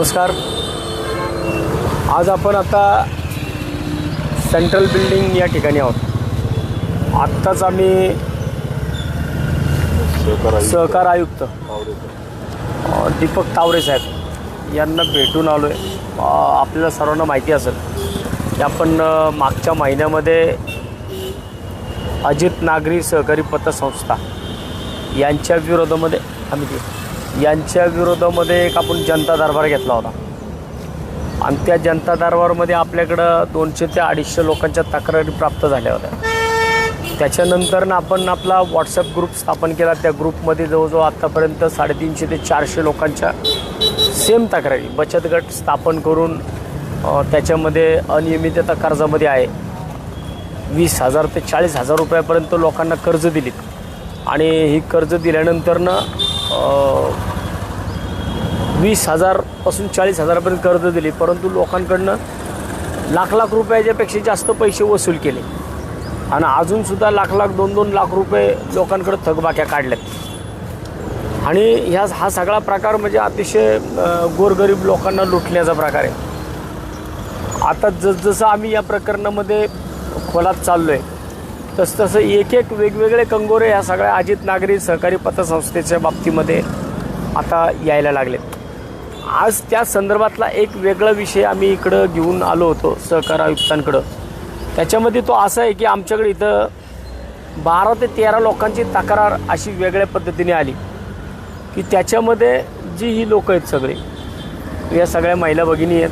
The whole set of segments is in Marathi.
नमस्कार. आज आपण आता सेंट्रल बिल्डिंग या ठिकाणी आहोत. आत्ताच आम्ही सहकार आयुक्त. दीपक तावरे साहेब यांना भेटून आलो आहे आपल्याला सर्वांना माहिती असेल की आपण मागच्या महिन्यामध्ये अजित नागरी सहकारी पतसंस्था यांच्या विरोधामध्ये आम्ही यांच्या विरोधामध्ये एक आपण जनता दरबार घेतला होता. आणि त्या जनता दरबारमध्ये आपल्याकडं दोनशे ते अडीचशे लोकांच्या तक्रारी प्राप्त झाल्या होत्या. त्याच्यानंतर ना आपण आपला व्हॉट्सअप ग्रुप स्थापन केला. त्या ग्रुपमध्ये जवळजवळ आत्तापर्यंत साडेतीनशे ते चारशे लोकांच्या सेम तक्रारी बचत गट स्थापन करून त्याच्यामध्ये अनियमितता कर्जामध्ये आहे. वीस हजार ते चाळीस हजार रुपयापर्यंत लोकांना कर्ज दिलीत. आणि ही कर्ज दिल्यानंतरनं वीस हजारपासून चाळीस हजारापर्यंत कर्ज दिली परंतु लोकांकडनं लाख लाख रुपयाच्यापेक्षा जास्त पैसे वसूल केले. आणि अजूनसुद्धा लाख लाख दोन दोन लाख रुपये लोकांकडे थकबाक्या काढल्यात. आणि ह्या हा सगळा प्रकार म्हणजे अतिशय गोरगरीब लोकांना लुटण्याचा प्रकार आहे. आता जसजसं आम्ही या प्रकरणामध्ये खोलात चाललो आहे तसतसं एक एक वेगवेगळे कंगोरे ह्या सगळ्या अजित नागरी सहकारी पतसंस्थेच्या बाबतीमध्ये आता यायला लागलेत. आज त्या संदर्भातला एक वेगळा विषय आम्ही इकडं घेऊन आलो होतो सहकार आयुक्तांकडं. त्याच्यामध्ये तो असा आहे की आमच्याकडे इथं बारा ते तेरा लोकांची तक्रार अशी वेगळ्या पद्धतीने आली की त्याच्यामध्ये जी ही लोक आहेत सगळे या सगळ्या महिला भगिनी आहेत.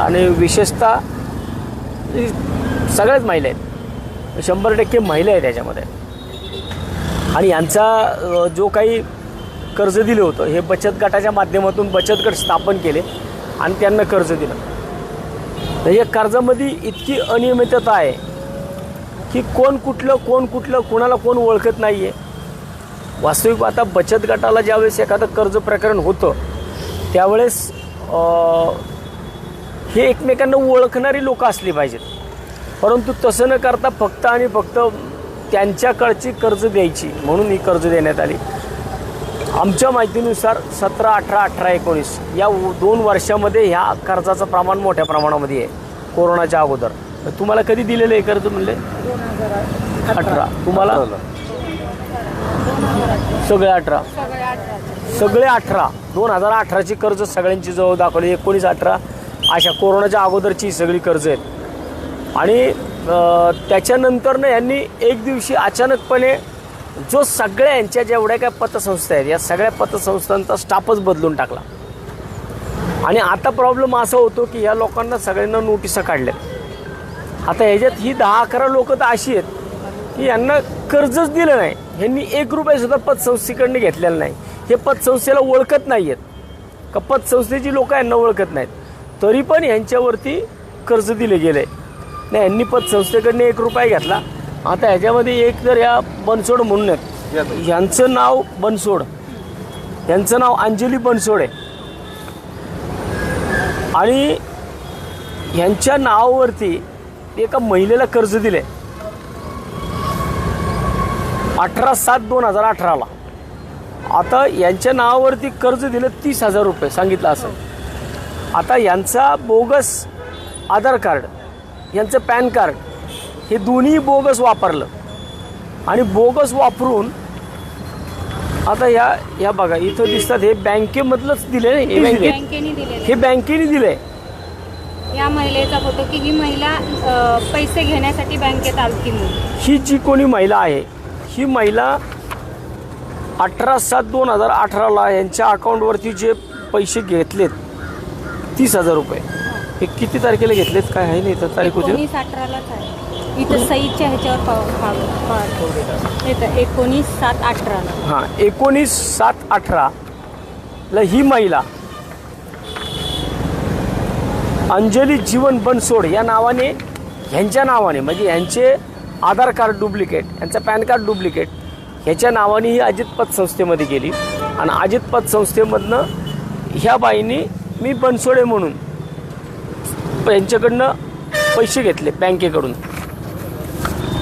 आणि विशेषतः सगळ्याच महिला आहेत. शंभर टक्के महिला आहेत त्याच्यामध्ये आणि यांचा जो काही कर्ज दिलं होतं हे बचत गटाच्या माध्यमातून बचत गट स्थापन केले आणि त्यांना कर्ज दिलं. तर या कर्जामध्ये इतकी अनियमितता आहे की कोण कुठलं कोण कुठलं कुणाला कोण ओळखत नाही आहे वास्तविक आता बचत गटाला ज्यावेळेस एखादं कर्ज प्रकरण होतं त्यावेळेस हे एकमेकांना ओळखणारी लोकं असली पाहिजेत. परंतु तसं न करता फक्त आणि फक्त त्यांच्याकडची कर्ज द्यायची म्हणून ही कर्ज देण्यात आली. आमच्या माहितीनुसार सतरा अठरा अठरा एकोणीस या दोन वर्षामध्ये ह्या कर्जाचं प्रमाण मोठ्या प्रमाणामध्ये आहे कोरोनाच्या अगोदर. तुम्हाला कधी दिलेलं आहे कर्ज म्हणले? अठरा. तुम्हाला? सगळे अठरा. सगळे अठरा. दोन हजार अठराची कर्ज सगळ्यांची जवळ दाखवली एकोणीस अठरा. अशा कोरोनाच्या अगोदरची सगळी कर्ज आहेत. आणि त्याच्यानंतरनं यांनी एक दिवशी अचानकपणे जो सगळ्या यांच्या जेवढ्या काय पतसंस्था आहेत या सगळ्या पतसंस्थांचा स्टाफच बदलून टाकला. आणि आता प्रॉब्लेम असा होतो की ह्या लोकांना सगळ्यांना नोटिसा काढल्यात. आता ह्याच्यात ही दहा अकरा लोक तर अशी आहेत की यांना कर्जच दिलं नाही. ह्यांनी एक रुपयासुद्धा पतसंस्थेकडनं घेतलेलं नाही. हे पतसंस्थेला ओळखत नाही आहेत का पतसंस्थेची लोक यांना ओळखत नाहीत. तरी पण यांच्यावरती कर्ज दिले गेले. नाही यांनी पतसंस्थेकडनं एक रुपया घेतला. आता ह्याच्यामध्ये एक तर या बनसोड म्हणून आहेत. यांचं नाव बनसोड. यांचं नाव अंजली बनसोड आहे. आणि ह्यांच्या नावावरती एका महिलेला कर्ज दिले अठरा सात दोन हजार अठराला. आता यांच्या नावावरती कर्ज दिलं तीस हजार रुपये सांगितलं असं. आता यांचा बोगस आधार कार्ड. यांचं पॅन कार्ड. हे दोन्ही बोगस वापरलं. आणि बोगस वापरून आता या या बघा इथं दिसतात हे बँकेमधलंच दिले ना हे बँकेत? बँकेने दिलेले हे बँकेने दिले या महिलेचा फोटो की ही महिला अ, पैसे घेण्यासाठी बँकेत आलती म्हणून. ही जी कोणी महिला आहे ही महिला अठरा सात दोन हजार अठराला यांच्या अकाउंटवरती जे पैसे घेतलेत तीस हजार रुपये. हे किती तारखेला घेतलेत काय आहे नाही तर तारीख होती? ना? एकोणीस अठरालाच आहे. इथं सईच्या ह्याच्यावर पाव- पाव- पाव- येतं एकोणीस सात अठराला हां एकोणीस सात अठराला ही महिला अंजली जीवन बनसोड या नावाने ह्यांच्या नावाने म्हणजे ह्यांचे आधार कार्ड डुप्लिकेट यांचं पॅन कार्ड डुप्लिकेट ह्याच्या नावाने ही अजित पत संस्थेमध्ये गेली. आणि अजित पत संस्थेमधनं ह्या बाईंनी मी बनसोडे म्हणून यांच्याकडनं पैसे घेतले बँकेकडून.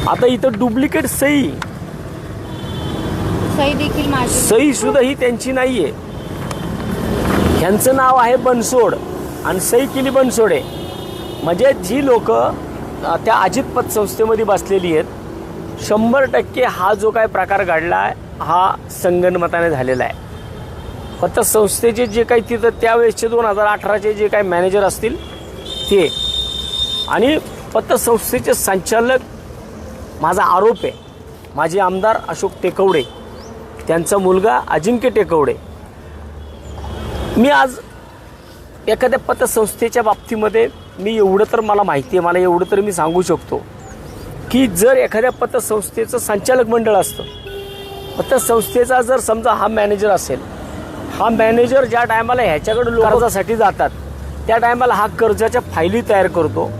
आता इथं डुप्लिकेट सही. सई देखील माझी. सही सुद्धा ही त्यांची नाहीये. ह्यांचं नाव आहे बनसोड आणि सई केली बनसोडे. म्हणजे जी लोक त्या अजित पतसंस्थेमध्ये बसलेली आहेत शंभर टक्के हा जो काय प्रकार घडला आहे हा संगनमताने झालेला आहे. पतसंस्थेचे जे काही तिथं त्यावेळेसचे दोन हजार अठराचे जे काही मॅनेजर असतील ते आणि पतसंस्थेचे संचालक माझा आरोप आहे. माझे आमदार अशोक टेकवडे त्यांचा मुलगा अजिंक्य टेकवडे. मी आज एखाद्या पतसंस्थेच्या बाबतीमध्ये मी एवढं तर मला माहिती आहे मला एवढं तर मी सांगू शकतो की जर एखाद्या पतसंस्थेचं संचालक मंडळ असतं पतसंस्थेचा जर समजा हा मॅनेजर असेल हा मॅनेजर ज्या टायमाला ह्याच्याकडे कर्जासाठी जातात. त्या टायमाला हा कर्जाच्या फायली तयार करतो.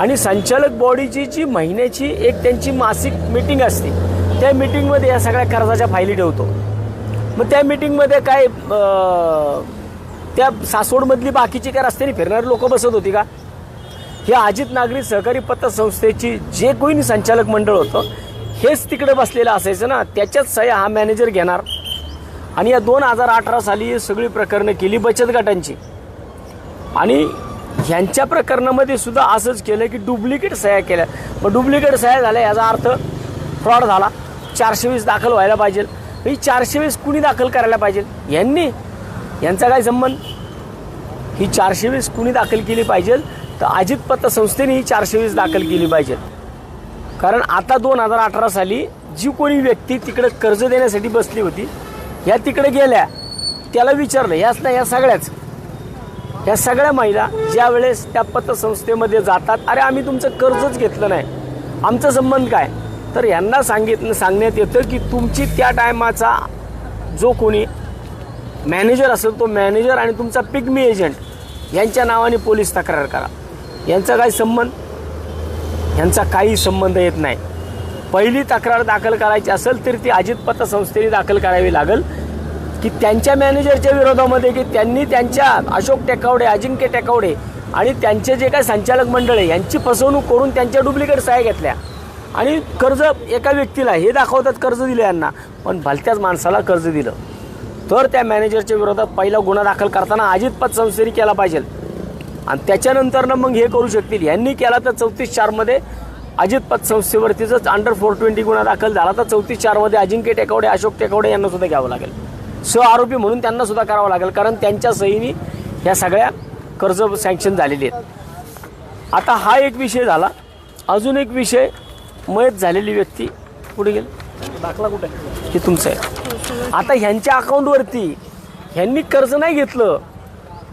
आणि संचालक बॉडीची जी महिन्याची एक त्यांची मासिक मीटिंग असते त्या मीटिंगमध्ये या सगळ्या कर्जाच्या फायली ठेवतो. मग त्या मीटिंगमध्ये काय त्या सासवडमधली बाकीची काय रस्त्याने फिरणारी लोक बसत होती का? हे अजित नागरी सहकारी पतसंस्थेची जे कोणी संचालक मंडळ होतं हेच तिकडे बसलेलं असायचं ना त्याच्याच सह्या हा मॅनेजर घेणार. आणि या दोन हजार अठरा साली सगळी प्रकरणं केली बचत गटांची. आणि ह्यांच्या प्रकरणामध्ये सुद्धा असंच केलं की डुप्लिकेट सह्या केल्या. मग डुप्लिकेट सह्या झाल्या याचा अर्थ फ्रॉड झाला. चारशे वीस दाखल व्हायला पाहिजे. म्हणजे ही चारशे वीस कुणी दाखल करायला पाहिजे? यांनी. यांचा काय संबंध? ही चारशे वीस कुणी दाखल केली पाहिजे? तर अजित पतसंस्थेने ही चारशे वीस दाखल केली पाहिजे. कारण आता दोन हजार अठरा साली जी कोणी व्यक्ती तिकडे कर्ज देण्यासाठी बसली होती ह्या तिकडे गेल्या त्याला विचारलं याच नाही या सगळ्याच. ह्या सगळ्या महिला ज्या वेळेस त्या पतसंस्थेमध्ये जातात अरे आम्ही तुमचं कर्जच घेतलं नाही. आमचा संबंध काय? तर यांना सांगितलं सांगण्यात येतं की तुमची त्या टायमाचा जो कोणी मॅनेजर असेल तो मॅनेजर आणि तुमचा पिग्मी एजंट यांच्या नावाने पोलीस तक्रार करा. यांचा काय संबंध? यांचा काही संबंध येत नाही. पहिली तक्रार दाखल करायची असेल तर ती अजित पतसंस्थेने दाखल करावी लागेल. की त्यांच्या मॅनेजरच्या विरोधामध्ये की त्यांनी त्यांच्या अशोक टेकावडे अजिंक्य टेकावडे आणि त्यांचे जे काही संचालक मंडळ आहे यांची फसवणूक करून त्यांच्या डुप्लिकेट सहाय्या घेतल्या. आणि कर्ज एका व्यक्तीला हे दाखवतात कर्ज दिलं यांना पण भलत्याच माणसाला कर्ज दिलं. तर त्या मॅनेजरच्या विरोधात पहिला गुन्हा दाखल करताना अजित पतसंस्थेने केला पाहिजे. आणि त्याच्यानंतरनं मग हे करू शकतील. यांनी केला तर चौतीस चारमध्ये अजित पतसंस्थेवरतीच अंडर फोर ट्वेंटी गुन्हा दाखल झाला. तर चौतीस चारमध्ये अजिंक्य टेकवडे अशोक टेकवडे यांना सुद्धा घ्यावं लागेल. सह आरोपी म्हणून त्यांना सुद्धा करावं लागेल कारण त्यांच्या सहीने ह्या सगळ्या कर्ज सँक्शन झालेली आहेत. आता हा एक विषय झाला. अजून एक विषय मयत झालेली व्यक्ती कुठे गेली? दाखला कुठे? हे तुमचं आहे. आता ह्यांच्या अकाउंटवरती ह्यांनी कर्ज नाही घेतलं.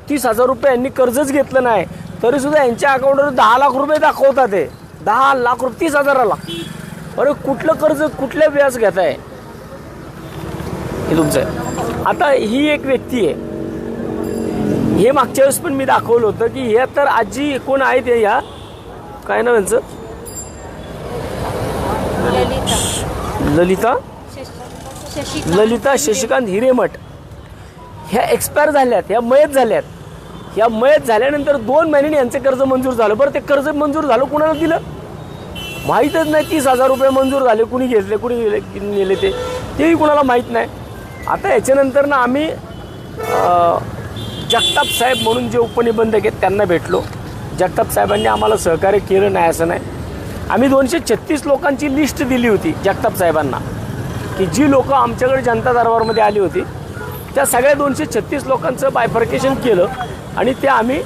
तीस हजार रुपये यांनी कर्जच घेतलं नाही. तरी सुद्धा यांच्या अकाउंटवर दहा लाख रुपये दाखवतात ते दहा लाख रुपये तीस हजाराला. अरे कुठलं कर्ज कुठल्या व्याज घेत आहे हे तुमचं आहे. आता ही एक व्यक्ती आहे. हे मागच्या वेळेस पण मी दाखवलं होतं की हे तर आजी कोण आहेत ह्या काय नाव यांचं? ललिता. ललिता? शश- शशिकांत हिरेमठ ह्या एक्सपायर झाल्यात ह्या मयत झाल्यात. ह्या मयत झाल्यानंतर दोन महिन्यांनी यांचे कर्ज मंजूर झालं. बरं ते कर्ज मंजूर झालं कुणाला दिलं? माहीतच नाही तीस हजार रुपये मंजूर झाले. कुणी घेतले कुणी नेले ते. तेही कुणाला माहीत नाही. आता याच्यानंतर ना आम्ही जगताप साहेब म्हणून जे उपनिबंधक आहेत त्यांना भेटलो. जगताप साहेबांनी आम्हाला सहकार्य केलं नाही असं नाही. आम्ही दोनशे छत्तीस लोकांची लिस्ट दिली होती जगताप साहेबांना की जी लोकं आमच्याकडे जनता दरबारमध्ये आली होती त्या सगळ्या दोनशे छत्तीस लोकांचं बायफर्केशन केलं आणि ते आम्ही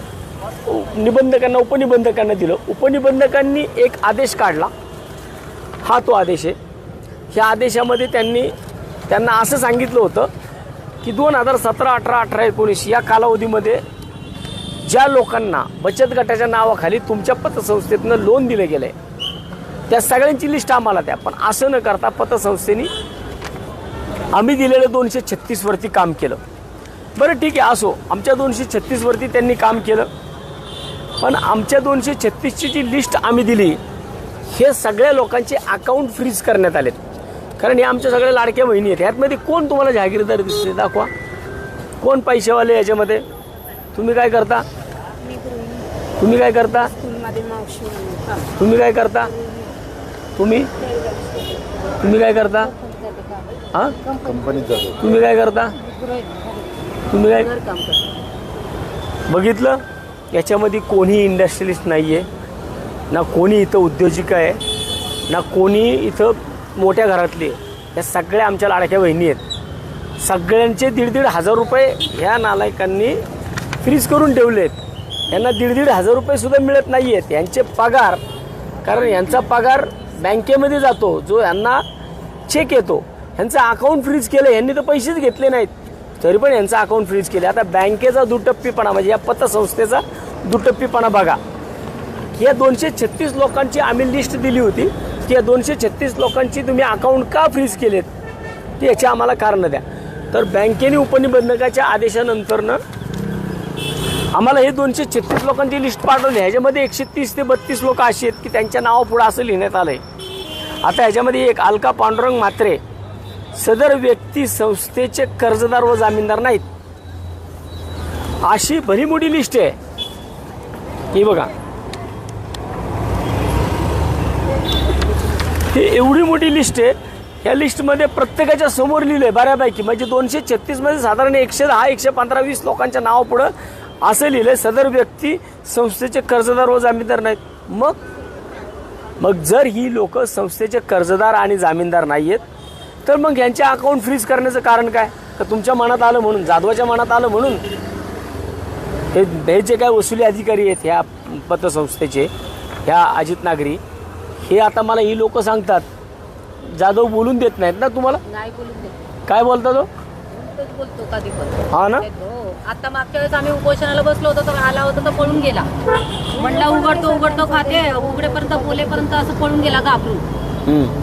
निबंधकांना उपनिबंधकांना दिलं. उपनिबंधकांनी एक आदेश काढला. हा तो आदेश आहे. ह्या आदेशामध्ये त्यांनी त्यांना असं सांगितलं होतं की दोन हजार सतरा अठरा अठरा एकोणीस या कालावधीमध्ये ज्या लोकांना बचत गटाच्या नावाखाली तुमच्या पतसंस्थेतनं लोन दिलं गेलं आहे त्या सगळ्यांची लिस्ट आम्हाला द्या. पण असं न करता पतसंस्थेनी आम्ही दिलेलं दोनशे छत्तीसवरती काम केलं. बरं ठीक आहे असो. आमच्या दोनशे छत्तीसवरती त्यांनी काम केलं. पण आमच्या दोनशे छत्तीसची जी लिस्ट आम्ही दिली हे सगळ्या लोकांचे अकाउंट फ्रीज करण्यात आलेत. कारण हे आमच्या सगळ्या लाडक्या बहिणी आहेत. ह्यातमध्ये कोण तुम्हाला जहागीरदार दिसते? दाखवा. कोण पैसेवाले याच्यामध्ये? तुम्ही काय करता? तुम्ही काय करता? तुम्ही काय करता? तुम्ही? तुम्ही काय करता? हां? कंपनीत जातो तुम्ही काय करता? तुम्ही काय बघितलं? याच्यामध्ये कोणी इंडस्ट्रियलिस्ट नाही आहे ना कोणी इथं उद्योजिका आहे. ना कोणी इथं मोठ्या घरातले या सगळ्या आमच्या लाडक्या बहिणी आहेत. सगळ्यांचे दीड दीड हजार रुपये ह्या नालायकांनी फ्रीज करून ठेवले आहेत यांना दीड दीड हजार रुपयेसुद्धा मिळत नाही आहेत यांचे पगार कारण यांचा पगार बँकेमध्ये जातो. जो यांना चेक येतो. यांचं अकाउंट फ्रीज केलं यांनी तर पैसेच घेतले नाहीत. तरी पण यांचं अकाउंट फ्रीज केले. आता बँकेचा दुटप्पीपणा म्हणजे या पतसंस्थेचा दुटप्पीपणा बघा. या दोनशे छत्तीस लोकांची आम्ही लिस्ट दिली होती. त्या दोनशे छत्तीस लोकांची तुम्ही अकाउंट का फ्रीज केलेत? ते याची आम्हाला कारणं द्या. तर बँकेने उपनिबंधकाच्या आदेशानंतरनं आम्हाला हे दोनशे छत्तीस लोकांची लिस्ट पाठवली. ह्याच्यामध्ये एकशे तीस ते बत्तीस लोक अशी आहेत की त्यांच्या नावापुढं असं लिहिण्यात आलं आहे आता ह्याच्यामध्ये एक अलका पांडुरंग मात्रे सदर व्यक्ती संस्थेचे कर्जदार व जामीनदार नाहीत. अशी भरीमोडी लिस्ट आहे. ही बघा. ही एवढी मोठी लिस्ट आहे. या लिस्टमध्ये प्रत्येकाच्या समोर लिहिलं आहे बऱ्यापैकी. म्हणजे दोनशे छत्तीसमध्ये साधारण एकशे दहा एकशे पंधरा वीस लोकांच्या नावापुढं असं लिहिलं आहे सदर व्यक्ती संस्थेचे कर्जदार व जामीनदार नाहीत. मग? मग जर ही लोक संस्थेचे कर्जदार आणि जामीनदार नाही आहेत तर मग यांचे अकाउंट फ्रीज करण्याचं कारण काय? का तुमच्या मनात आलं म्हणून जाधवाच्या मनात आलं म्हणून? हे हे जे काय वसुली अधिकारी आहेत ह्या पतसंस्थेचे ह्या अजित नागरी हे आता मला ही लोक सांगतात. जाधव बोलून देत नाहीत ना तुम्हाला? नाही बोलून देत. काय बोलता तो? बोलतो कधी पण. हा ना? हो आता मागच्या वेळेस आम्ही उपोषणाला बसलो होतो तर आला होता तर पळून गेला. म्हणला उघडतो उघडतो खाते. उघडेपर्यंत बोलेपर्यंत असं पळून गेला घाबरून. हम्म.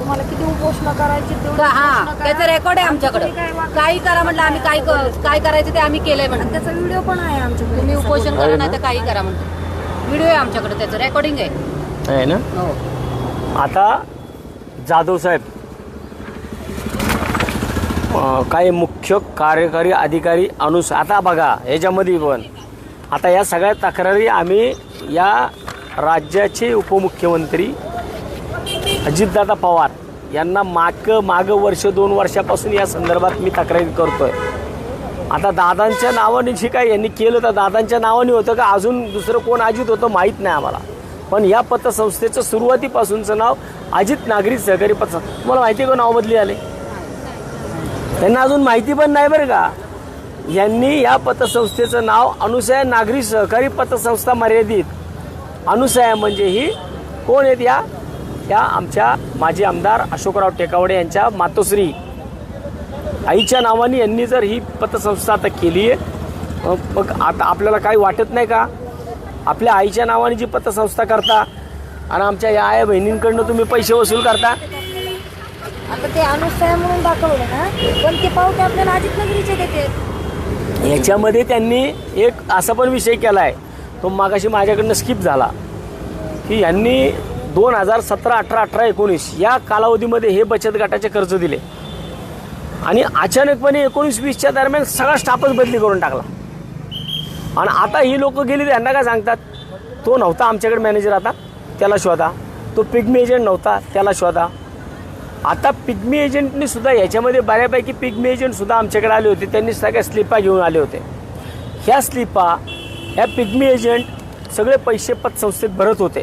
तुम्हाला किती उपोषणा करायची तेवढं हा उपोषणा करा. त्याचं रेकॉर्ड आहे आमच्याकडे. काय काही करा म्हटलं आम्ही काय क- काय करायचं ते आम्ही केलंय म्हणून. त्याचा व्हिडिओ पण आहे आमच्याकडे. तुम्ही उपोषण आहे करा ना? नाही तर काही करा म्हणतो व्हिडिओ आहे आमच्याकडे त्याचं रेकॉर्डिंग आहे. आहे ना? हो. आता जाधव साहेब काही मुख्य कार्यकारी अधिकारी अनुस आता बघा याच्यामध्ये पण. आता या सगळ्या तक्रारी आम्ही या राज्याचे उपमुख्यमंत्री अजितदादा पवार यांना माग माग वर्ष दोन वर्षापासून या संदर्भात मी तक्रारी करतोय. आता दादांच्या नावाने जे काय यांनी केलं तर दादांच्या नावाने होतं का? अजून दुसरं कोण अजित होतं माहीत नाही आम्हाला. पण या पतसंस्थेचं सुरुवातीपासूनचं नाव अजित नागरी सहकारी पतसंस्था. तुम्हाला माहिती आहे का नाव बदली आले? त्यांना अजून माहिती पण नाही बरं का. यांनी या पतसंस्थेचं नाव अनुसया नागरी सहकारी पतसंस्था मर्यादित. अनुसया म्हणजे ही कोण आहेत या? या आमच्या माजी आमदार अशोकराव टेकावडे यांच्या मातोश्री. आईच्या नावाने यांनी जर ही पतसंस्था आता केली आहे मग आता आपल्याला काही वाटत नाही का? आपल्या आईच्या नावाने जी पतसंस्था करता आणि आमच्या या आया बहिणींकडनं तुम्ही पैसे वसूल करता. आता ते अनुसया म्हणून दाखवलं ना पण ते पावते आपल्याला अजित नगरीचे देते. याच्यामध्ये त्यांनी एक असा पण विषय केला आहे तो मागाशी माझ्याकडनं स्किप झाला की यांनी दोन हजार सतरा अठरा अठरा एकोणीस या कालावधीमध्ये हे बचत गटाचे कर्ज दिले. आणि अचानकपणे एकोणीस वीसच्या दरम्यान सगळा स्टाफच बदली करून टाकला. आणि आता ही लोक गेली तर यांना काय सांगतात? तो नव्हता आमच्याकडे मॅनेजर आता त्याला शोधा. तो पिग्मी एजंट नव्हता त्याला शोधा. आता पिग्मी एजंटनी सुद्धा याच्यामध्ये बऱ्यापैकी पिग्मी एजंट सुद्धा आमच्याकडे आले होते. त्यांनी सगळ्या स्लिपा घेऊन आले होते. ह्या स्लिपा ह्या पिग्मी एजंट सगळे पैसे पतसंस्थेत भरत होते.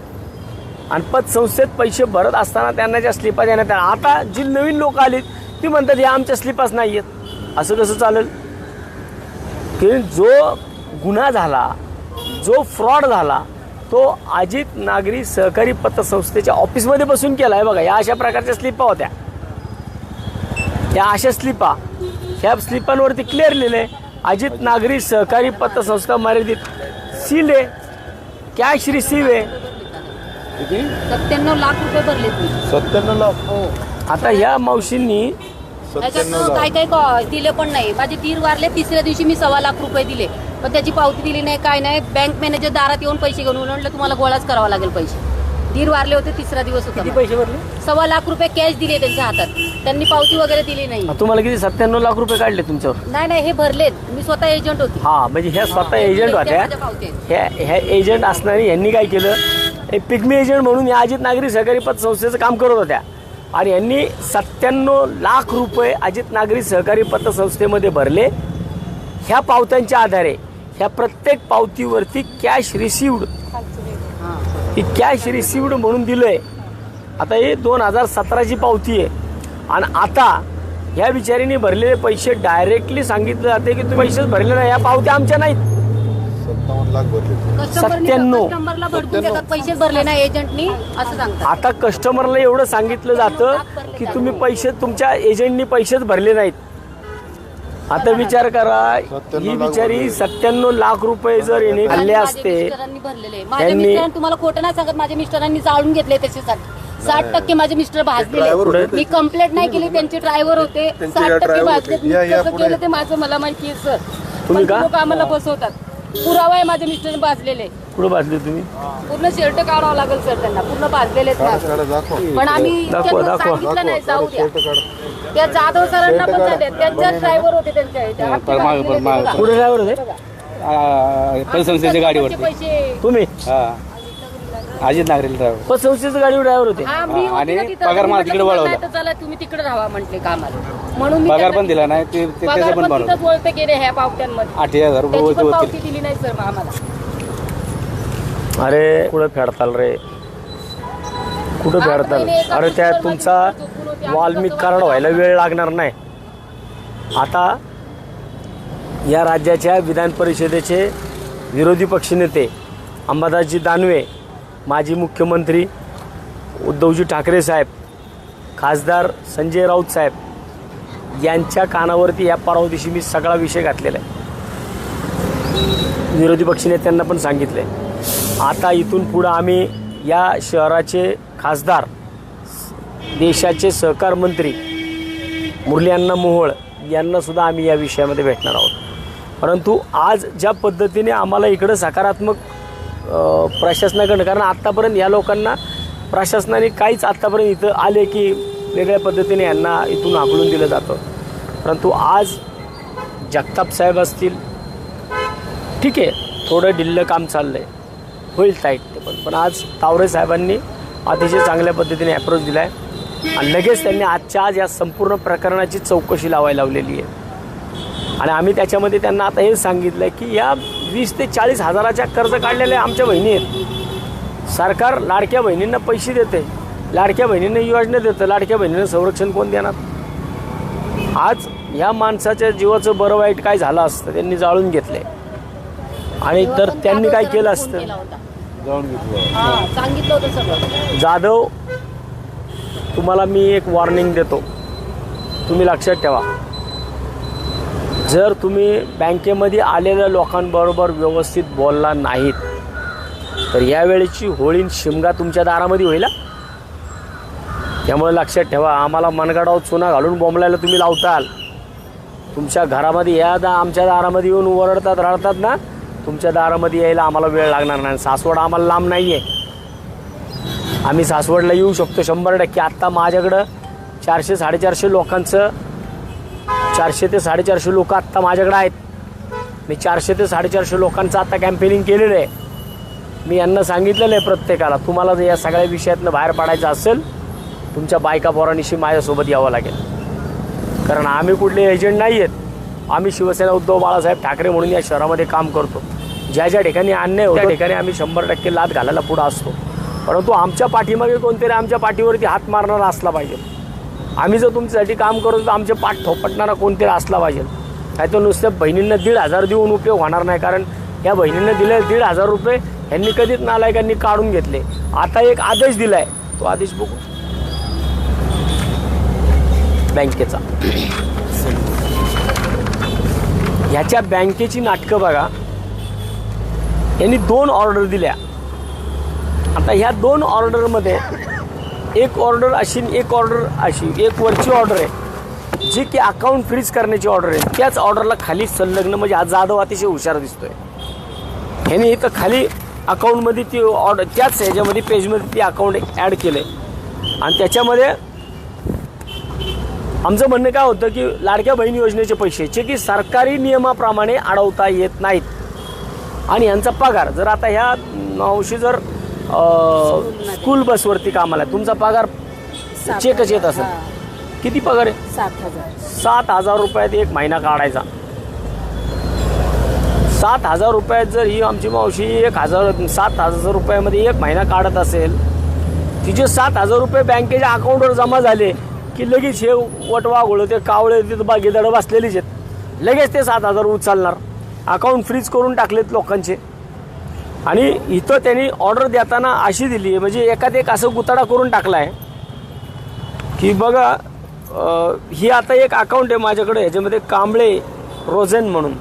आणि पतसंस्थेत पैसे भरत असताना त्यांना ज्या स्लिपा देण्यात आल्या. आता जी नवीन लोक आलीत ती म्हणतात या आमच्या स्लिपाच नाही आहेत असं कसं चालेल? की जो गुन्हा झाला जो फ्रॉड झाला तो अजित नागरी सहकारी पतसंस्थेच्या ऑफिसमध्ये बसून केला आहे बघा. या अशा प्रकारच्या स्लिपा होत्या. या अशा स्लिपा ह्या स्लिपांवरती क्लिअर लिहिले अजित नागरी सहकारी पतसंस्था मर्यादित सीले कॅश रिसीव आहे. सत्त्याण्णव लाख रुपये भरले तुम्ही सत्त्याण्णव लाख? हो. आता ह्या मावशींनी त्याच्यात काय काय दिले पण नाही. माझे तीन वारले तिसऱ्या दिवशी मी सव्वा लाख रुपये दिले. पण त्याची पावती दिली नाही काय नाही. बँक मॅनेजर दारात येऊन पैसे घेऊन म्हटलं तुम्हाला गोळाच करावा लागेल पैसे. दीर वारले होते तिसरा दिवस किती होता पैसे भरले? सव्वा लाख रुपये कॅश दिले त्यांच्या हातात. त्यांनी पावती वगैरे दिली नाही. तुम्हाला किती? सत्त्याण्णव लाख रुपये काढले तुमच्यावर. नाही नाही हे भरलेत. मी स्वतः एजंट होती. हा म्हणजे ह्या स्वतः हा, एजंट त्या होत्या. माझ्या पावत्या आहेत. ह्या ह्या एजंट असणारे यांनी काय केलं? एक पिग्मी एजंट म्हणून या अजित नागरी सहकारी पतसंस्थेचं काम करत होत्या. आणि यांनी सत्त्याण्णव लाख रुपये अजित नागरी सहकारी पतसंस्थेमध्ये भरले. ह्या पावत्यांच्या आधारे. ह्या प्रत्येक पावतीवरती कॅश रिसिवड ही कॅश रिसिवड म्हणून दिलंय. आता हे दोन हजार सतराची पावती आहे. आणि आता ह्या बिचारीने भरलेले पैसे डायरेक्टली सांगितलं जाते की तुम्ही पैसेच भरले नाही या पावत्या आमच्या नाहीत. सत्त्याण्णव. पैसेच भरले नाही एजंटनी असं सांगतात. आता कस्टमरला एवढं सांगितलं जातं की तुम्ही पैसे तुमच्या एजंटनी पैसेच भरले नाहीत. आता विचार करा ही बिचारी सत्त्याण्णव लाख रुपये जर हल्ले माझ्या असते मिस्टरांनी भरलेले. माझ्या त्यांनी- मिस्टरांनी तुम्हाला खोटं नाही सांगत माझ्या मिस्टरांनी जाळून घेतले त्याच्यासाठी. साठ टक्के माझे मिस्टर driver भाजलेले. होते. मी कंप्लेंट नाही केली त्यांचे ड्रायव्हर होते. त्यांचे साठ टक्के driver भाजले होते. या- या कसं पुढे. केलं ते माझं मला माहिती आहे सर तुम्ही पण का? लोक आम्हाला बसवतात. पुरावा आहे माझ्या मिस्टरने भाजलेले. कुठं भाजले तुम्ही? पूर्ण शर्ट काढावं लागेल सर त्यांना. पूर्ण भाजलेले आहेत काढा माझे. काढा दाखव. पण आम्ही दाखवा, त्यांना दाखवा. सांगितलं नाही जाऊ द्या. त्या जाधव सरांना पण. झाले त्यांच्या ड्रायव्हर होते त्यांच्या. हत्ती भाजलेले. बघा. कुठे ड्रायव्हर होते? पतसंस्थेच्या गाडीवरती. पैसे. तुम्ही? हा. अजित नागरेल ड्रायव्हर पतसंस्थेचं गाडीवर ड्रायव्हर होते. हा मी होती आणि ना तिथं. पगार मी मला म्हटलं तिकडे तुम्हाला वळवला. नाही तर चला तुम्ही तिकडे राहा म्हटले कामाला. म्हणून मी पगार त्यांना- पण दिला नाही ते ते- पगार पण पण बनवलं. तिथंच वळते गेले ह्या पावत्यांमध्ये आठ हजार रुपये त्याची वरती पण होतील पावती दिली नाही सर आम्हाला. अरे कुठं फेडताल रे? कुठं फेडताल? अरे त्या तुमचा वाल्मिक कार्ड? व्हायला वेळ लागणार नाही. आता या राज्याच्या विधान परिषदेचे विरोधी पक्षनेते अंबादासजी दानवे माजी मुख्यमंत्री उद्धवजी ठाकरे साहेब खासदार संजय राऊत साहेब यांच्या कानावरती या परवा दिवशी मी सगळा विषय घातलेला आहे. विरोधी पक्षनेत्यांना पण सांगितलं आहे आता इथून पुढं आम्ही या शहराचे खासदार देशाचे सहकार मंत्री मुरली अण्णा मोहोळ यांनासुद्धा आम्ही या विषयामध्ये भेटणार आहोत. परंतु आज ज्या पद्धतीने आम्हाला इकडं सकारात्मक प्रशासनाकडनं कारण आत्तापर्यंत या लोकांना प्रशासनाने काहीच आत्तापर्यंत इथं आले की वेगळ्या पद्धतीने यांना इथून हाकलून दिलं जातं. परंतु आज जगताप साहेब असतील ठीक आहे थोडं ढिल्लं काम चाललं आहे होईल टाईट ते पण. पण आज तावरे साहेबांनी अतिशय चांगल्या पद्धतीने अप्रोच दिला आहे आणि लगेच त्यांनी आजच्या आज या संपूर्ण प्रकरणाची चौकशी लावायला लावलेली आहे. आणि आम्ही त्याच्यामध्ये त्यांना आता हे सांगितलं आहे की या वीस ते चाळीस हजाराच्या कर्ज काढलेल्या आमच्या बहिणी आहेत. सरकार लाडक्या बहिणींना पैसे देते. लाडक्या बहिणींना योजना देतं. लाडक्या बहिणींना संरक्षण कोण देणार? आज ह्या माणसाच्या जीवाचं बरं वाईट काय झालं असतं त्यांनी जाळून घेतलंय. आणि तर त्यांनी काय केलं असतं. जाऊन घेतलं. हा सांगितलं होतं सगळं. जाधव तुम्हाला मी एक वॉर्निंग देतो. तुम्ही लक्षात ठेवा. जर तुम्ही बँकेमध्ये आलेल्या लोकांबरोबर व्यवस्थित बोलला नाहीत तर यावेळेची होळी न शिमगा तुमच्या दारामध्ये होईल हा. त्यामुळे लक्षात ठेवा आम्हाला मनगडावर चुना घालून बोंबलायला तुम्ही लावताल. तुमच्या घरामध्ये या दा आमच्या दारामध्ये येऊन ओरडतात रडतात ना? तुमच्या दारामध्ये यायला आम्हाला वेळ लागणार नाही. सासवड आम्हाला लांब नाही आहे आम्ही सासवडला येऊ शकतो शंभर टक्के. आत्ता माझ्याकडं चारशे साडेचारशे लोकांचं चारशे ते साडेचारशे लोक आत्ता माझ्याकडे आहेत. मी चारशे ते साडेचारशे लोकांचं आत्ता कॅम्पेनिंग केलेलं आहे. मी यांना सांगितलेलं आहे प्रत्येकाला तुम्हाला जर या सगळ्या विषयातनं बाहेर पडायचं असेल तुमच्या बायका पोरांनीशी माझ्यासोबत यावं लागेल. कारण आम्ही कुठले एजंट नाही आहेत आम्ही शिवसेना उद्धव बाळासाहेब ठाकरे म्हणून या शहरामध्ये काम करतो. ज्या ज्या ठिकाणी अन्याय होतो त्या ठिकाणी आम्ही शंभर टक्के लाद घालायला पुढं असतो. परंतु आमच्या पाठीमागे कोणतरी आमच्या पाठीवरती हात मारणारा असला पाहिजे. आम्ही जर तुमच्यासाठी काम करू तर आमचे पाठ थोपटणारा कोणतरी असला पाहिजे. नाही तर नुसत्या बहिणींना दीड हजार देऊन उपयोग होणार नाही कारण या बहिणींना दिले दीड हजार रुपये यांनी कधीच नालायकांनी काढून घेतले. आता एक आदेश दिला आहे तो आदेश बघू. बँकेचा. ह्याच्या बँकेची नाटकं बघा. यांनी दोन ऑर्डर दिल्या. आता ह्या दोन ऑर्डरमध्ये एक ऑर्डर अशी एक ऑर्डर अशी एक वरची ऑर्डर आहे. जी की अकाउंट फ्रीज करण्याची ऑर्डर आहे. त्याच ऑर्डरला खाली संलग्न म्हणजे आज जाधव अतिशय हुशार दिसतोय. ह्याने इथं खाली अकाउंटमध्ये ती ऑर्डर त्याच ह्याच्यामध्ये पेजमध्ये ती अकाउंट ॲड केलं आहे आणि त्याच्यामध्ये आमचं म्हणणं काय होतं की लाडक्या बहीण योजनेचे पैसे जे की सरकारी नियमाप्रमाणे अडवता येत नाहीत. आणि यांचा पगार. जर आता ह्या मावशी जर स्कूल बसवरती कामाला आहे, तुमचा पगार चेकच येत असेल. किती पगार आहे? सात हजार. सात हजार रुपयात एक महिना काढायचा. सात हजार रुपयात जर ही आमची मावशी एक हजार सात हजार रुपयामध्ये एक महिना काढत असेल तिचे सात हजार रुपये बँकेच्या अकाउंटवर जमा झाले की लगेच हे वटवा गोळ ते कावळे तिथं बागेदडं बसलेलीच आहेत. लगेच ते सात हजार उचलणार. अकाउंट फ्रीज करून टाकलेत लोकांचे. आणि इथं त्यांनी ऑर्डर देताना अशी दिली आहे म्हणजे एकात एक असं गुताडा करून टाकला आहे की बघा ही आता एक अकाउंट आहे माझ्याकडे ह्याच्यामध्ये कांबळे रोझेन म्हणून.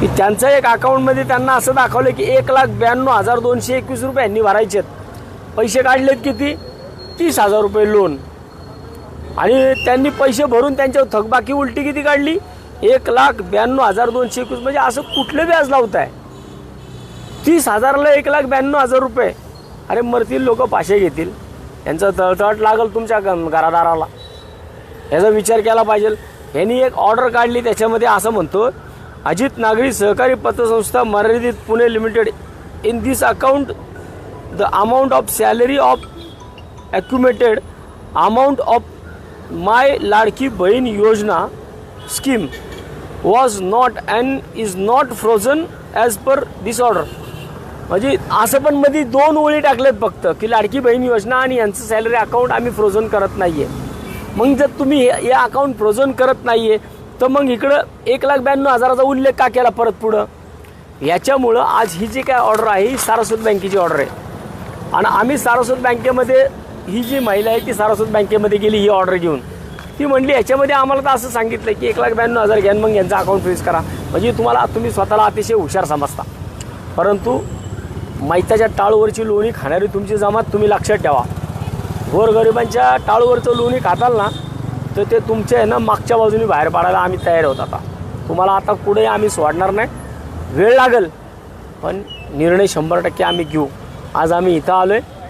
की त्यांचं एक अकाउंटमध्ये त्यांना असं दाखवलं की एक लाख ब्याण्णव हजार दोनशे एकवीस रुपये यांनी भरायचे आहेत. पैसे काढलेत किती? तीस हजार रुपये लोन आणि त्यांनी पैसे भरून त्यांच्यावर थकबाकी उलटी किती काढली? एक लाख ब्याण्णव हजार दोनशे एकवीस म्हणजे असं कुठलं व्याज लावत आहे तीस हजारला एक लाख ब्याण्णव हजार रुपये. अरे मरतील लोक पाशे घेतील. यांचं तळतळट लागल तुमच्या घरादाराला. याचा विचार केला पाहिजे. यांनी एक ऑर्डर काढली त्याच्यामध्ये असं म्हणतो अजित नागरी सहकारी पतसंस्था मर्यादित Pune limited in this account the amount of salary of accumulated amount of my Ladki Bahin Yojana scheme was not and is not frozen as per this order म्हणजे असं पण मध्ये दोन ओळी टाकलेत फक्त की लाडकी बहीण योजना आणि यांचं सॅलरी अकाउंट आम्ही फ्रोझन करत नाही आहे मग जर तुम्ही हे या अकाउंट फ्रोझन करत नाही आहे तर मग इकडं एक लाख ब्याण्णव हजाराचा उल्लेख का केला परत पुढं? याच्यामुळं आज ही जी काय ऑर्डर आहे ही सारस्वत बँकेची ऑर्डर आहे. आणि आम्ही सारस्वत बँकेमध्ये ही जी महिला आहे ती सारस्वत बँकेमध्ये गेली ही ऑर्डर घेऊन. ती म्हणली याच्यामध्ये आम्हाला तर असं सांगितलं की एक लाख ब्याण्णव हजार घ्या मग यांचा अकाउंट फ्रीज करा. म्हणजे तुम्हाला तुम्ही स्वतःला अतिशय हुशार समजता. परंतु मैताच्या टाळूवरची लोणी खाणारी तुमची जमात तुम्ही लक्षात ठेवा. गोरगरिबांच्या टाळूवरचं लोणी खाताल ना तर ते तुमच्या आहे ना मागच्या बाजूने बाहेर पाडायला आम्ही तयार होत आता. तुम्हाला आता पुढे आम्ही सोडणार नाही. वेळ लागेल पण निर्णय शंभर टक्के आम्ही घेऊ. आज आम्ही इथं आलो आहे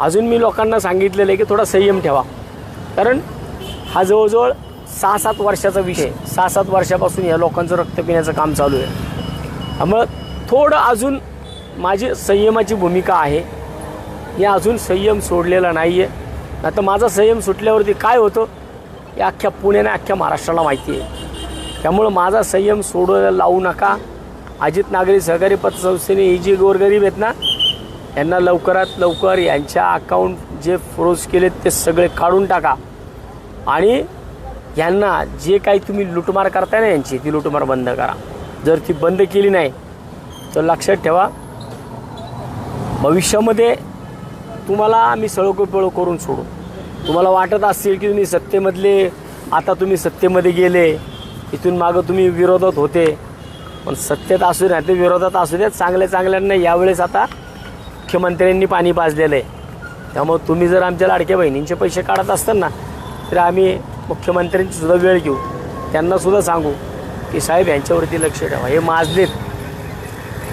अजून मी लोकांना सांगितलेलं आहे की थोडा संयम ठेवा. कारण हा जवळजवळ सहा सात वर्षाचा विषय. सहा सात वर्षापासून या लोकांचं रक्त पिण्याचं काम चालू आहे. त्यामुळं थोडं अजून माझी संयमाची भूमिका आहे. या अजून संयम सोडलेला नाही आहे आता माझा संयम सुटल्यावरती काय होतं? हे अख्ख्या पुण्याने अख्ख्या महाराष्ट्राला माहिती आहे. त्यामुळं माझा संयम सोडायला लावू नका. अजित नागरी सहकारी पतसंस्थेने ही जी गोरगरीब आहेत ना यांना लवकरात लवकर यांच्या अकाउंट जे फ्रोज केलेत ते सगळे काढून टाका. आणि यांना जे काही तुम्ही लुटमार करताय ना यांची ती लुटमार बंद करा. जर ती बंद केली नाही तर लक्षात ठेवा भविष्यामध्ये तुम्हाला आम्ही सळोपळो करून सोडू. तुम्हाला वाटत असेल की तुम्ही सत्तेमधले आता तुम्ही सत्तेमध्ये गेले इथून मागं तुम्ही विरोधात होते. पण सत्तेत असू नाही ते विरोधात असू देत चांगल्या चांगल्यांना यावेळेस आता मुख्यमंत्र्यांनी पाणी पाजलेलं आहे. त्यामुळे तुम्ही जर आमच्या लाडक्या बहिणींचे पैसे काढत असताना तर आम्ही मुख्यमंत्र्यांची सुद्धा वेळ घेऊ. त्यांना सुद्धा सांगू की साहेब यांच्यावरती लक्ष ठेवा. हे माजलेत.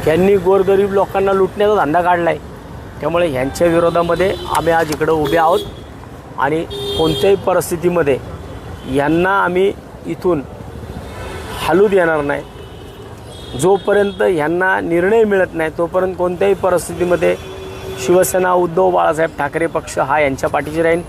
यांनी गोरगरीब लोकांना लुटण्याचा धंदा काढला आहे त्यामुळे ह्यांच्या विरोधामध्ये आम्ही आज इकडं उभे आहोत आणि कोणत्याही परिस्थितीमध्ये यांना आम्ही इथून हलू देणार नाही. जोपर्यंत ह्यांना निर्णय मिळत नाही तोपर्यंत कोणत्याही परिस्थितीमध्ये शिवसेना उद्धव बाळासाहेब ठाकरे पक्ष हा यांच्या पाठीशी राहील.